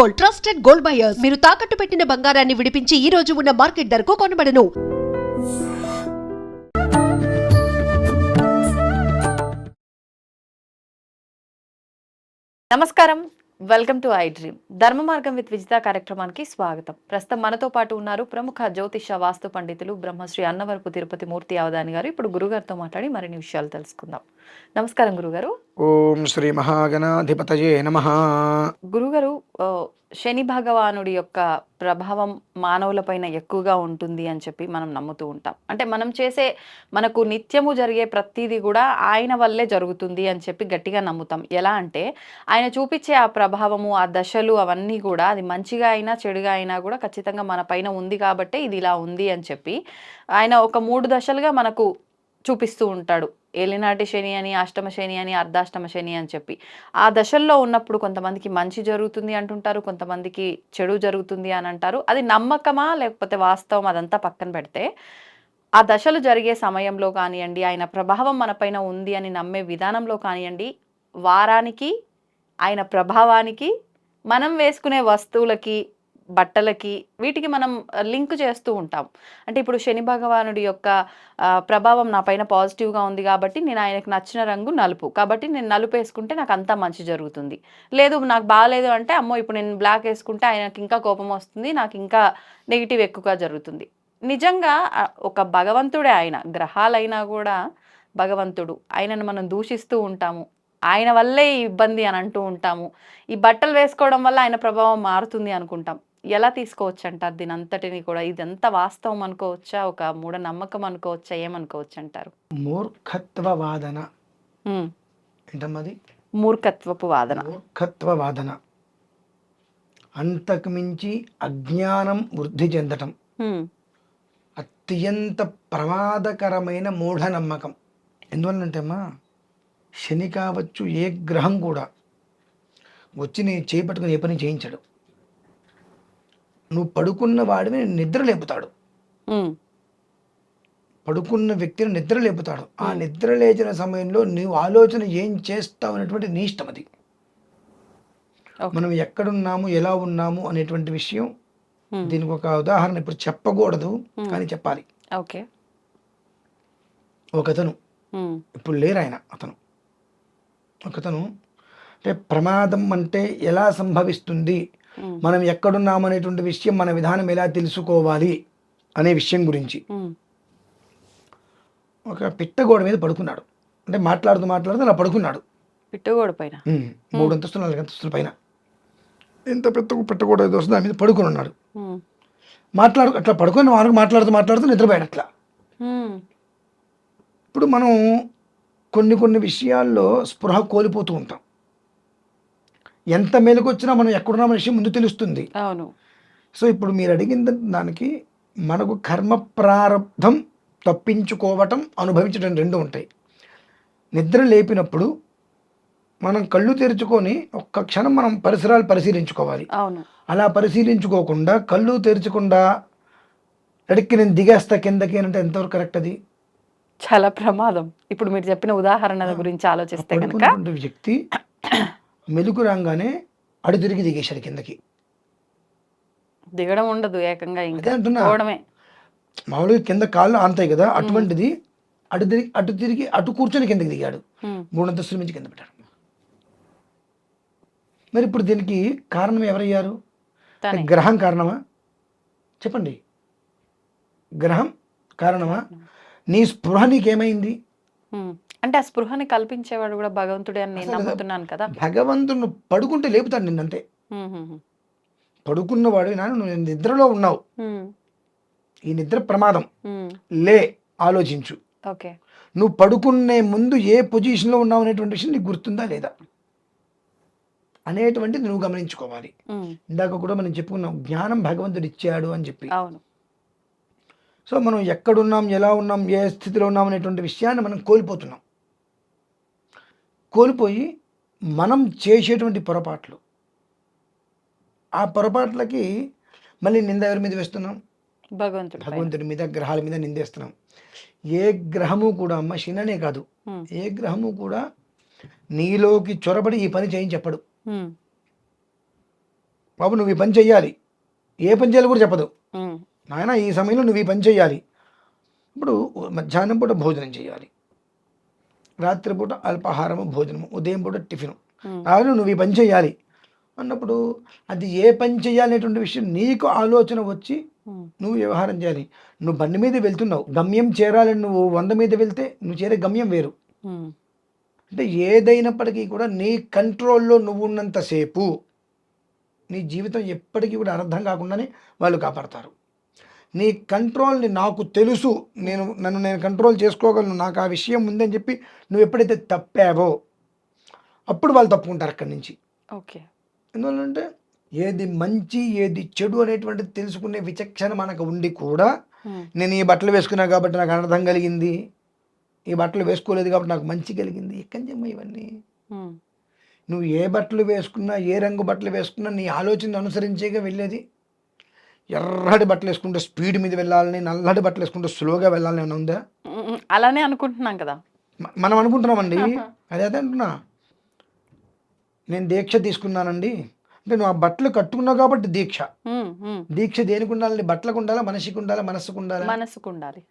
Gold trusted gold buyers. మీరు తాకట్టు పెట్టిన బంగారాన్ని విడిపించి ఈ రోజు ఉన్న మార్కెట్ ధరకు కొనబడను. నమస్కారం. Welcome to I dream. ధర్మ మార్గం విత్ విజిత కార్యక్రమానికి స్వాగతం. ప్రస్తుతం మనతో పాటు ఉన్నారు ప్రముఖ జ్యోతిష వాస్తు పండితులు బ్రహ్మశ్రీ అన్నవరపు తిరుపతి మూర్తి అవధాని గారు. ఇప్పుడు గురుగారితో మాట్లాడి మరిన్ని విషయాలు తెలుసుకుందాం. నమస్కారం గురుగారు. ఓం శ్రీ మహాగణాధిపతయే నమ. గురుగారు శని భగవానుడి యొక్క ప్రభావం మానవులపైన ఎక్కువగా ఉంటుంది అని చెప్పి మనం నమ్ముతూ ఉంటాం. అంటే మనం చేసే మనకు నిత్యము జరిగే ప్రతిదీ కూడా ఆయన వల్లే జరుగుతుంది అని చెప్పి గట్టిగా నమ్ముతాం. ఎలా అంటే ఆయన చూపించే ఆ ప్రభావము ఆ దశలు అవన్నీ కూడా అది మంచిగా అయినా చెడుగా అయినా కూడా ఖచ్చితంగా మన పైన ఉంది కాబట్టి ఇది ఇలా ఉంది అని చెప్పి ఆయన ఒక మూడు దశలుగా మనకు చూపిస్తూ ఉంటాడు. ఏలినాటి శని అని అష్టమ శని అని అర్ధాష్టమ శని అని చెప్పి. ఆ దశల్లో ఉన్నప్పుడు కొంతమందికి మంచి జరుగుతుంది అంటుంటారు కొంతమందికి చెడు జరుగుతుంది అని అంటారు. అది నమ్మకమా లేకపోతే వాస్తవం అదంతా పక్కన పెడితే ఆ దశలు జరిగే సమయంలో కానివ్వండి ఆయన ప్రభావం మనపైన ఉంది అని నమ్మే విధానంలో కానివ్వండి వారానికి ఆయన ప్రభావానికి మనం వేసుకునే వస్తువులకి బట్టలకి వీటికి మనం లింక్ చేస్తూ ఉంటాం. అంటే ఇప్పుడు శని భగవానుడి యొక్క ప్రభావం నా పైన పాజిటివ్గా ఉంది కాబట్టి నేను ఆయనకు నచ్చిన రంగు నలుపు. కాబట్టి నేను నలుపు వేసుకుంటే నాకు అంతా మంచి జరుగుతుంది. లేదు నాకు బాగాలేదు అంటే అమ్మో ఇప్పుడు నేను బ్లాక్ వేసుకుంటే ఆయనకి ఇంకా కోపం వస్తుంది నాకు ఇంకా నెగిటివ్ ఎక్కువగా జరుగుతుంది. నిజంగా ఒక భగవంతుడే ఆయన గ్రహాలైనా కూడా భగవంతుడు. ఆయనను మనం దూషిస్తూ ఉంటాము. ఆయన వల్లే ఈ ఇబ్బంది అని అంటూ ఉంటాము. ఈ బట్టలు వేసుకోవడం వల్ల ఆయన ప్రభావం మారుతుంది అనుకుంటాం. ఎలా తీసుకోవచ్చు అంటారు దీని అంతటిని కూడా? ఇదంతా వాస్తవం అనుకోవచ్చా? ఒక మూఢ నమ్మకం అనుకోవచ్చా? ఏమనుకోవచ్చు అంటారు మూర్ఖత్వ వాదన ఏంటమ్మది మూర్ఖత్వపు వాదన. మూర్ఖత్వ వాదన అంతకు మించి అజ్ఞానం వృద్ధి చెందటం. అత్యంత ప్రమాదకరమైన మూఢనమ్మకం. ఎందువల్లంటే అమ్మా శని కావచ్చు ఏ గ్రహం కూడా వచ్చి నీ చేపట్టుకుని ఏ పని చేయించడు. నువ్వు పడుకున్న వాడిని నిద్ర లేపుతాడు. పడుకున్న వ్యక్తిని నిద్ర లేపుతాడు. ఆ నిద్ర లేచిన సమయంలో నీవు ఆలోచన ఏం చేస్తావు అనేటువంటి నీ ఇష్టం అది. మనం ఎక్కడున్నాము ఎలా ఉన్నాము అనేటువంటి విషయం దీనికి ఒక ఉదాహరణ ఇప్పుడు చెప్పకూడదు కానీ చెప్పాలి. ఓకే. ఒకతను ఇప్పుడు లేరు ఆయన అతను. ఒకతను అంటే ప్రమాదం అంటే ఎలా సంభవిస్తుంది? మనం ఎక్కడున్నాము అనేటువంటి విషయం మన విధానం ఎలా తెలుసుకోవాలి అనే విషయం గురించి. ఒక పిట్టగోడ మీద పడుకున్నాడు. అంటే మాట్లాడుతూ మాట్లాడుతూ అలా పడుకున్నాడు. పిట్టుగోడు పైన? మూడు అంతస్తులు నాలుగు అంతస్తుల పైన. ఎంత పెద్ద పెట్టకూడదు ఏదో వస్తుంది దాని మీద పడుకొని ఉన్నాడు. మాట్లాడు అట్లా పడుకొని వారికి మాట్లాడుతూ మాట్లాడుతూ నిద్రపోయాడు అట్లా. ఇప్పుడు మనం కొన్ని కొన్ని విషయాల్లో స్పృహ కోల్పోతూ ఉంటాం. ఎంత మేలుకొచ్చినా మనం ఎక్కడున్నాం విషయం ముందు తెలుస్తుంది. అవును. సో ఇప్పుడు మీరు అడిగిన దానికి మనకు కర్మ ప్రారంధం తప్పించుకోవటం అనుభవించడం రెండు ఉంటాయి. నిద్ర లేపినప్పుడు మనం కళ్ళు తెరుచుకొని ఒక్క క్షణం మనం పరిసరాలు పరిశీలించుకోవాలి. అలా పరిశీలించుకోకుండా కళ్ళు తెరచకుండా ఎడక్కి నేను దిగేస్తా కిందకి అంటే ఎంతవరకు కరెక్ట్ అది? చాలా ప్రమాదం. ఇప్పుడు మీరు చెప్పిన ఉదాహరణ గురించి ఆలోచిస్తే కనుక వ్యక్తి మెలుకు రాగానే అడు తిరిగి దిగేశాడు కిందకి. దిగడం ఉండదు ఏకంగా అదే అంటున్నా. మామూలుగా కింద కాళ్ళు ఆంతాయి కదా అటువంటిది అటు తిరిగి అటు తిరిగి అటు కూర్చొని కిందకి దిగాడు. ఉమ్, మూడు అంతస్తుల నుంచి కింద పెట్టాడు. మరి ఇప్పుడు దీనికి కారణం ఎవరయ్యారు? గ్రహం కారణమా? చెప్పండి. గ్రహం కారణమా? నీ స్పృహ నీకేమైంది? అంటే ఆ స్పృహని కల్పించేవాడు కూడా భగవంతుడే అని నేను నమ్ముతున్నాను కదా. భగవంతుడు పడుకుంటే లేపుతాడు ఉమ్, పడుకున్నవాడు నాన్న నువ్వు నిద్రలో ఉన్నావు. ఈ నిద్ర ప్రమాదం. లే ఆలోచించు. ఓకే. నువ్వు పడుకునే ముందు ఏ పొజిషన్లో ఉన్నావు అనేటువంటి విషయం నీకు గుర్తుందా లేదా? అనేటువంటిది నువ్వు గమనించుకోవాలి. ఇందాక కూడా మనం చెప్పుకున్నాం జ్ఞానం భగవంతుడు ఇచ్చాడు అని చెప్పి. అవును. సో మనం ఎక్కడున్నాం ఎలా ఉన్నాం ఏ స్థితిలో ఉన్నాం అనేటువంటి విషయాన్ని మనం కోల్పోతున్నాం. కోల్పోయి మనం చేసేటువంటి పొరపాట్లు. ఆ పొరపాట్లకి మళ్ళీ నింద ఎవరి మీద వేస్తున్నాం? భగవంతుడు. భగవంతుడి మీద గ్రహాల మీద నిందేస్తున్నాం. ఏ గ్రహము కూడా అమ్మ శననే కాదు ఏ గ్రహము కూడా నీలోకి చొరబడి ఈ పని చేయని చెప్పడు. బాబు నువ్వు ఈ పని చెయ్యాలి. ఏ పని చేయాలి కూడా చెప్పదు. నాయన ఈ సమయంలో నువ్వు ఈ పని చేయాలి ఇప్పుడు మధ్యాహ్నం పూట భోజనం చేయాలి రాత్రిపూట అల్పాహారము భోజనము ఉదయం పూట టిఫిన్. రాత్రి నువ్వు ఈ పని చేయాలి అన్నప్పుడు అది ఏ పని చేయాలి అనేటువంటి విషయం నీకు ఆలోచన వచ్చి నువ్వు వ్యవహారం చేయాలి. నువ్వు బండి మీద వెళ్తున్నావు. గమ్యం చేరాలని నువ్వు వంద మీద వెళ్తే నువ్వు చేరే గమ్యం వేరు. అంటే ఏదైనప్పటికీ కూడా నీ కంట్రోల్లో నువ్వు ఉన్నంతసేపు నీ జీవితం ఎప్పటికీ కూడా అర్థం కాకుండానే వాళ్ళు కాపాడతారు. నీ కంట్రోల్ని నాకు తెలుసు. నేను నన్ను నేను కంట్రోల్ చేసుకోగలను. నాకు ఆ విషయం ఉందని చెప్పి నువ్వు ఎప్పుడైతే తప్పావో అప్పుడు వాళ్ళు తప్పుకుంటారు అక్కడి నుంచి. ఓకే. ఎందువల్లంటే ఏది మంచి ఏది చెడు అనేటువంటిది తెలుసుకునే విచక్షణ మనకు ఉండి కూడా నేను ఈ బట్టలు వేసుకున్నా కాబట్టి నాకు అనర్థం కలిగింది. ఈ బట్టలు వేసుకోలేదు కాబట్టి నాకు మంచి కలిగింది. ఎక్కడి జమ్మ ఇవన్నీ? నువ్వు ఏ బట్టలు వేసుకున్నా ఏ రంగు బట్టలు వేసుకున్నా నీ ఆలోచన అనుసరించేగా వెళ్ళేది ఎర్రటి బట్టలు వేసుకుంటే స్పీడ్ మీద వెళ్ళాలని నల్లటి బట్టలు వేసుకుంటే స్లోగా వెళ్ళాలని ఏమైనా ఉందా? అలానే అనుకుంటున్నాం కదా. మనం అనుకుంటున్నామండి. అదే అదే అంటున్నా. నేను దీక్ష తీసుకున్నానండి. అంటే నువ్వు ఆ బట్టలు కట్టుకున్నావు కాబట్టి దీక్ష. దీక్ష దేనికి ఉండాలండి? బట్టలకు ఉండాలా? మనిషికి ఉండాలా? మనస్సుకు ఉండాలా? మనసుకు ఉండాలి.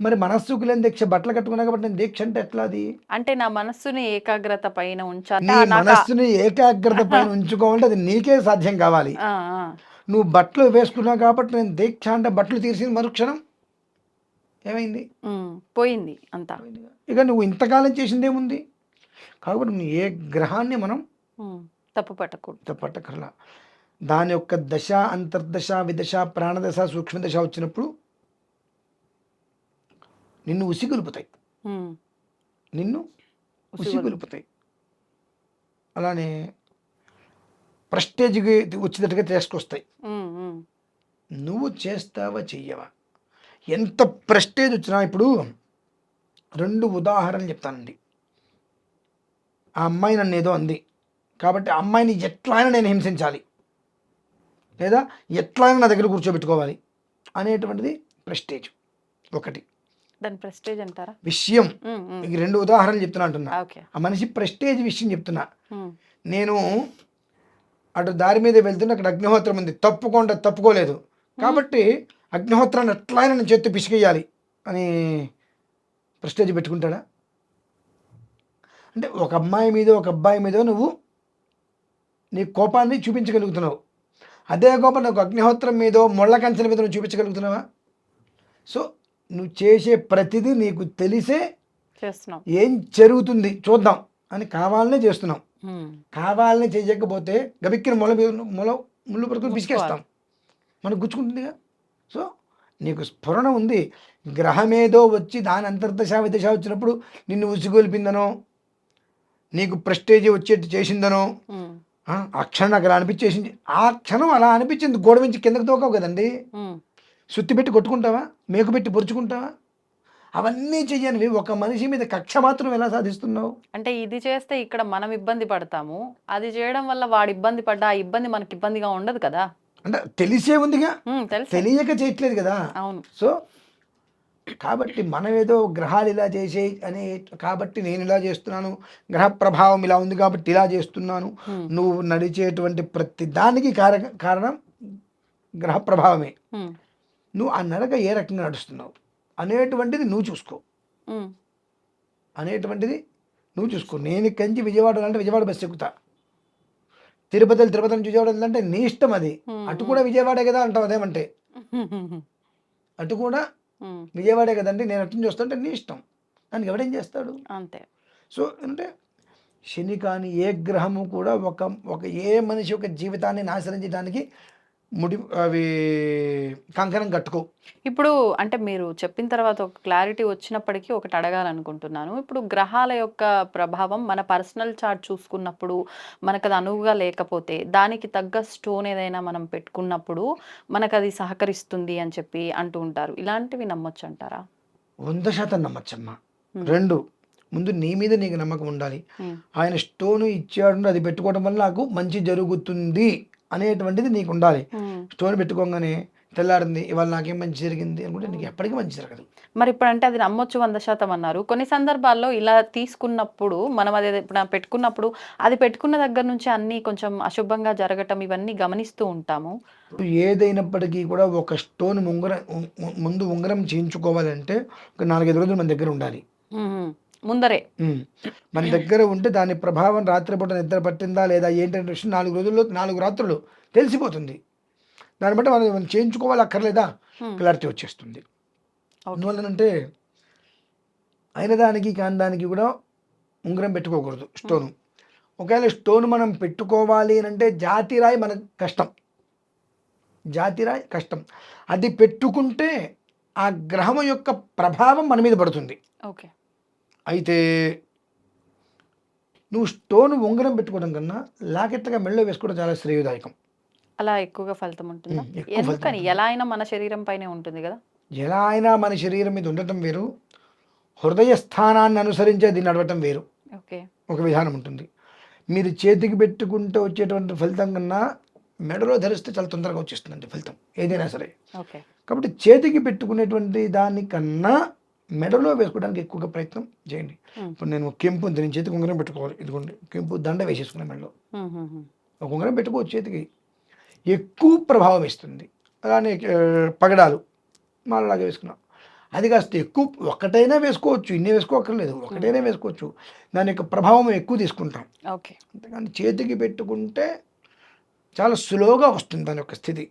మరి మనస్సుకు లేని దీక్ష బట్టలు కట్టుకున్నా కాబట్టి నేను దీక్ష అంటే ఎట్లా అది? అంటే నా మనస్సుని ఏకాగ్రత పైన ఉంచాలి. నీ మనస్సుని ఏకాగ్రత పైన ఉంచుకోవాలంటే అది నీకే సాధ్యం కావాలి. నువ్వు బట్టలు వేసుకున్నావు కాబట్టి నేను దీక్ష అంటే బట్టలు తీర్చింది మరుక్షణం? ఏమైంది? పోయింది అంతా. ఇక నువ్వు ఇంతకాలం చేసింది ఏముంది? కాబట్టి నువ్వు ఏ గ్రహాన్ని మనం తప్పు పట్టకూడదు. పట్టకర్లా. దాని యొక్క దశ అంతర్దశ విదశ ప్రాణదశ సూక్ష్మదశ వచ్చినప్పుడు నిన్ను ఉసిగొలుపుతాయి. నిన్ను ఉసిగొలుపుతాయి. అలానే ప్రెస్టేజ్కి వచ్చేటట్టుగా తీసుకొస్తాయి. నువ్వు చేస్తావా చెయ్యవా? ఎంత ప్రెస్టేజ్ వచ్చినా ఇప్పుడు రెండు ఉదాహరణలు చెప్తానండి. ఆ అమ్మాయి నన్ను ఏదో అంది. కాబట్టి అమ్మాయిని ఎట్లయినా నేను హింసించాలి. లేదా ఎట్లయినా నా దగ్గర కూర్చోబెట్టుకోవాలి అనేటువంటిది ప్రెస్టేజ్ ఒకటి. దాని ప్రెస్టేజ్ అంటారా? విషయం. రెండు ఉదాహరణలు చెప్తున్నా అంటున్నా. ఆ మనిషి ప్రెస్టేజ్ విషయం చెప్తున్నా. నేను అటు దారి మీద వెళ్తున్న అక్కడ అగ్నిహోత్రం ఉంది. తప్పుకోండి తప్పుకోలేదు. కాబట్టి అగ్నిహోత్రాన్ని ఎట్లయినా నేను చేతి పిసికేయాలి అని ప్రెస్టేజ్ పెట్టుకుంటాడా? అంటే ఒక అమ్మాయి మీద ఒక అబ్బాయి మీద నువ్వు నీ కోపాన్ని చూపించగలుగుతున్నావు. అదే కోపం ఒక అగ్నిహోత్రం మీదో ముళ్ళ కంచెల మీద నువ్వు చూపించగలుగుతున్నావా? సో నువ్వు చేసే ప్రతిదీ నీకు తెలిసే ఏం జరుగుతుంది చూద్దాం అని కావాలనే చేస్తున్నాం. ఉమ్, కావాలని చేయకపోతే గబిక్కిన మొల మొల ముళ్ళు పడుకుని పిసికేస్తాం. మనకు గుచ్చుకుంటుందిగా. సో నీకు స్ఫురణ ఉంది. గ్రహమేదో వచ్చి దాని అంతర్దశ విదశ వచ్చినప్పుడు నిన్ను ఉసిగొల్పిందనో నీకు ప్రెస్టేజ్ వచ్చేట్టు చేసిందనో ఆ, క్షణం నాకు అలా అనిపించేసింది. ఆ క్షణం అలా అనిపించింది. గోడ నుంచి కిందకి తోకావు కదండి. సుత్తి పెట్టి కొట్టుకుంటావా? మేకు పెట్టి పొరుచుకుంటావా? అవన్నీ చెయ్యనివి. ఒక మనిషి మీద కక్ష మాత్రం ఎలా సాధిస్తున్నావు? అంటే ఇది చేస్తే ఇక్కడ మనం ఇబ్బంది పడతాము. అది చేయడం వల్ల వాడు ఇబ్బంది పడ్డా ఆ ఇబ్బంది మనకి ఇబ్బందిగా ఉండదు కదా. అంటే తెలిసే ఉందిగా. తెలియక చేయట్లేదు కదా. అవును. సో కాబట్టి మనం ఏదో గ్రహాలు ఇలా చేసే అని కాబట్టి నేను ఇలా చేస్తున్నాను. గ్రహ ప్రభావం ఇలా ఉంది కాబట్టి ఇలా చేస్తున్నాను. నువ్వు నడిచేటువంటి ప్రతి దానికి కారణం గ్రహ ప్రభావమే. నువ్వు ఆ నడక ఏ రకంగా నడుస్తున్నావు? అనేటువంటిది నువ్వు చూసుకో. అనేటువంటిది నువ్వు చూసుకో. నేను ఇక్కడి నుంచి విజయవాడ అంటే విజయవాడ బస్సు ఎక్కుతా. తిరుపతి తిరుపతి నుంచి విజయవాడ వెళ్ళాలంటే నీ ఇష్టం అది. అటు కూడా విజయవాడే కదా అంటావు అదేమంటే. అటు కూడా విజయవాడే కదండి నేను అటు నుంచి వస్తుంటే నీ ఇష్టం. దానికి ఎవడేం చేస్తాడు? అంతే. సో అంటే శని కానీ ఏ గ్రహము కూడా ఒక ఒక ఏ మనిషి యొక్క జీవితాన్ని నాశనం చేయడానికి ముడి అవి కంకణం కట్టుకో. ఇప్పుడు అంటే మీరు చెప్పిన తర్వాత ఒక క్లారిటీ వచ్చినప్పటికీ ఒకటి అడగాలనుకుంటున్నాను. ఇప్పుడు గ్రహాల యొక్క ప్రభావం మన పర్సనల్ చార్ట్ చూసుకున్నప్పుడు మనకు అది అనువుగా లేకపోతే దానికి తగ్గ స్టోన్ ఏదైనా మనం పెట్టుకున్నప్పుడు మనకు అది సహకరిస్తుంది అని చెప్పి అంటూ ఉంటారు. ఇలాంటివి నమ్మొచ్చు అంటారా? వంద శాతం నమ్మచ్చమ్మా. రెండు ముందు నీ మీద నీకు నమ్మకం ఉండాలి. ఆయన స్టోన్ ఇచ్చాడు అది పెట్టుకోవడం వల్ల నాకు మంచి జరుగుతుంది. అనేటువంటిది నీకు ఉండాలి స్టోన్ పెట్టుకోగానే తెల్లారింది ఇవాళ నాకేం మంచి జరిగింది అనుకుంటే నీకు ఎప్పటికీ మంచి జరగదు. మరి ఇప్పుడు అంటే అది నమ్మొచ్చు వంద శాతం అన్నారు. కొన్ని సందర్భాల్లో ఇలా తీసుకున్నప్పుడు మనం అది ఇప్పుడు పెట్టుకున్నప్పుడు అది పెట్టుకున్న దగ్గర నుంచి అన్ని కొంచెం అశుభంగా జరగటం ఇవన్నీ గమనిస్తూ ఉంటాము. ఏదైనప్పటికీ కూడా ఒక స్టోన్ ఉంగరం ముందు ఉంగరం చేయించుకోవాలంటే ఒక నాలుగైదు రోజులు మన దగ్గర ఉండాలి. ముందరే. మన దగ్గర ఉంటే దాని ప్రభావం రాత్రిపూట నిద్ర పట్టిందా లేదా ఏంటంటే విషయం నాలుగు రోజుల్లో నాలుగు రాత్రులు తెలిసిపోతుంది. దాన్ని బట్టి మనం చేయించుకోవాలి అక్కర్లేదా. క్లారిటీ వచ్చేస్తుంది. అందువల్లనంటే అయిన దానికి కాని దానికి కూడా ఉంగరం పెట్టుకోకూడదు. స్టోను. ఒకవేళ స్టోన్ మనం పెట్టుకోవాలి అని అంటే జాతిరాయి మనకు కష్టం. జాతిరాయి కష్టం. అది పెట్టుకుంటే ఆ గ్రహం యొక్క ప్రభావం మన మీద పడుతుంది. ఓకే. అయితే నువ్వు స్టోన్ ఉంగరం పెట్టుకోవడం కన్నా లాకెట్గా మెళ్ళో వేసుకోవడం చాలా శ్రేయదాయకం. అలా ఎక్కువగా ఫలితం ఉంటుందా? మ్మ్. ఎక్కువ ఫలితం ఎందుకని. ఎలా అయినా మన శరీరం పైనే ఉంటుంది కదా. ఎలా అయినా మన శరీరం మీద ఉండటం వేరు. హృదయ స్థానాన్ని అనుసరించే దీన్ని నడవటం వేరు. ఓకే. ఒక విధానం ఉంటుంది. మీరు చేతికి పెట్టుకుంటే వచ్చేటువంటి ఫలితం కన్నా మెడలో ధరిస్తే చాలా తొందరగా వచ్చేస్తుందండి ఫలితం. ఏదైనా సరే. ఓకే. కాబట్టి చేతికి పెట్టుకునేటువంటి దానికన్నా మెడలో వేసుకోవడానికి ఎక్కువగా ప్రయత్నం చేయండి. ఇప్పుడు నేను కెంపు ఉంది నేను చేతికి ఉంగరం పెట్టుకోవాలి. ఇదిగోండి కెంపు దండ వేసేసుకున్నాను మెడలో. ఒక ఉంగరం పెట్టుకోవచ్చు చేతికి. ఎక్కువ ప్రభావం ఇస్తుంది అలానే పగడాలు మాలలాగా వేసుకున్నాం. అది కాస్త ఎక్కువ ఒకటైనా వేసుకోవచ్చు ఇన్ని వేసుకోక్కర్లేదు. ఒకటైనా వేసుకోవచ్చు. దాని యొక్క ప్రభావం ఎక్కువ తీసుకుంటాం. ఓకే. అంతేగాని చేతికి పెట్టుకుంటే చాలా స్లోగా వస్తుంది దాని యొక్క స్థితి.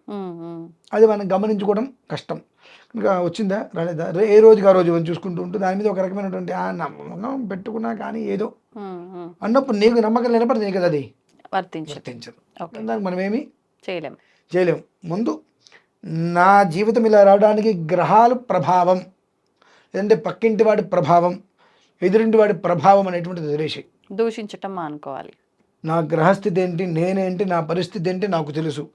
అది మనం గమనించుకోవడం కష్టం. ఇంకా వచ్చిందా? రాలేదా? ఏ రోజుకి ఆ రోజు మనం చూసుకుంటూ ఉంటూ దాని మీద ఒక రకమైనటువంటి ఆ నమ్మకం పెట్టుకున్నా కానీ ఏదో. అన్నప్పుడు నీకు నమ్మకం లేనప్పుడు నీకు కదా అది వర్తించదు. దానికి మనమేమి చేయలేం. చేయలేము ముందు నా జీవితం ఇలా రావడానికి గ్రహాలు ప్రభావం లేదంటే పక్కింటి వాడి ప్రభావం ఎదురింటి వాడి ప్రభావం అనేటువంటిది వదిలేసి దూషించటం మానుకోవాలి. నా గ్రహస్థితి ఏంటి నేనేంటి నా పరిస్థితి ఏంటి నాకు తెలుసు.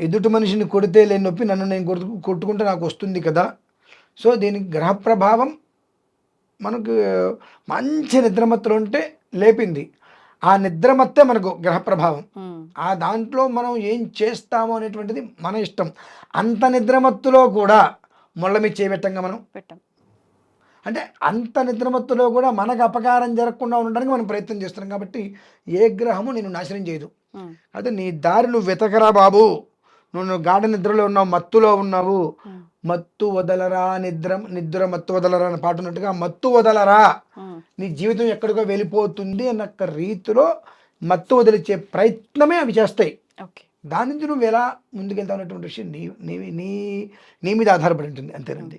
ఎదుటి మనిషిని కొడితే లేని నొప్పి నన్ను నేను కొడు కొట్టుకుంటే నాకు వస్తుంది కదా. సో దీనికి గ్రహ ప్రభావం మనకు మంచి నిద్రమత్తులు ఉంటే లేపింది. ఆ నిద్రమత్తే మనకు గ్రహ ప్రభావం. ఆ దాంట్లో మనం ఏం చేస్తాము అనేటువంటిది మన ఇష్టం. అంత నిద్రమత్తులో కూడా ముళ్ళ మీద చేయబెట్టంగా మనం. పెట్టాం. అంటే అంత నిద్రమత్తులో కూడా మనకు అపకారం జరగకుండా ఉండడానికి మనం ప్రయత్నం చేస్తున్నాం కాబట్టి ఏ గ్రహము నేను నాశనం చేయదు. అయితే నీ దారి నువ్వు వెతకరా బాబు. నువ్వు నువ్వు గాఢ నిద్రలో ఉన్నావు మత్తులో ఉన్నావు. మత్తు వదలరా నిద్ర నిద్ర మత్తు వదలరా అని పాట ఉన్నట్టుగా మత్తు వదలరా. నీ జీవితం ఎక్కడికో వెళ్ళిపోతుంది అన్న రీతిలో మత్తు వదిలిచ్చే ప్రయత్నమే అవి చేస్తాయి. ఓకే. దాని నుంచి నువ్వు ఎలా ముందుకెళ్తావు అనేటువంటి విషయం నీ నీ నీ నీ మీద ఆధారపడి ఉంటుంది అంతేనండి.